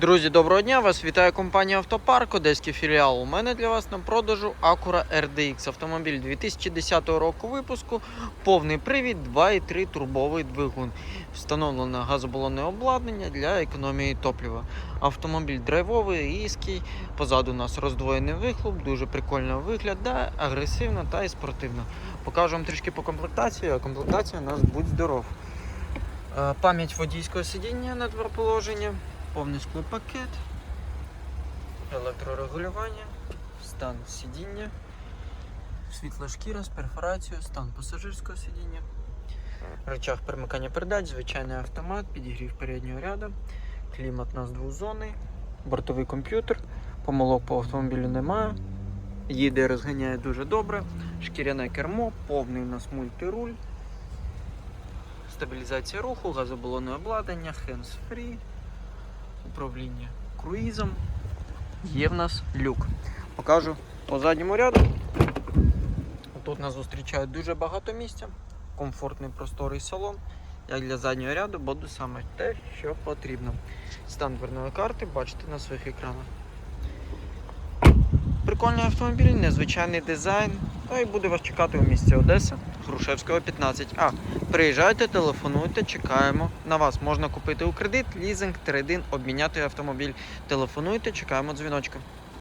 Друзі, доброго дня! Вас вітає компанія Автопарк, Одеський філіал. У мене для вас на продажу Acura RDX. Автомобіль 2010 року випуску, повний привід, 2,3 турбовий двигун. Встановлено газобалонне обладнання для економії топлива. Автомобіль драйвовий, різкий, позаду у нас роздвоєний вихлоп, дуже прикольно виглядає, агресивно та і спортивно. Покажу вам трішки по комплектації, а комплектація у нас будь здоров. Е, Пам'ять водійського сидіння на два положення, повний склопакет, електрорегулювання, стан сидіння, світла шкіра з перфорацією, стан пасажирського сидіння, рычаг перемикання передач, звичайний автомат, підігрів переднього ряду, клімат у нас двозонний, бортовий комп'ютер, помилок по автомобілю немає. Їде, розганяє дуже добре, шкіряне кермо, повний у нас мультируль. Стабілізація руху, газобалонне обладнання, hands-free, управління круїзом. Є в нас люк. Покажу по задньому ряду. Тут нас зустрічає дуже багато місця, комфортний просторий салон. Як для заднього ряду буде саме те, що потрібно. Стан дверної карти бачите на своїх екранах. Прикольний автомобіль, незвичайний дизайн. Та й буде вас чекати у місті Одеса, Грушевського 15А. Приїжджайте, телефонуйте, чекаємо. На вас можна купити у кредит, лізинг, трейдин, обміняти автомобіль. Телефонуйте, чекаємо дзвіночка.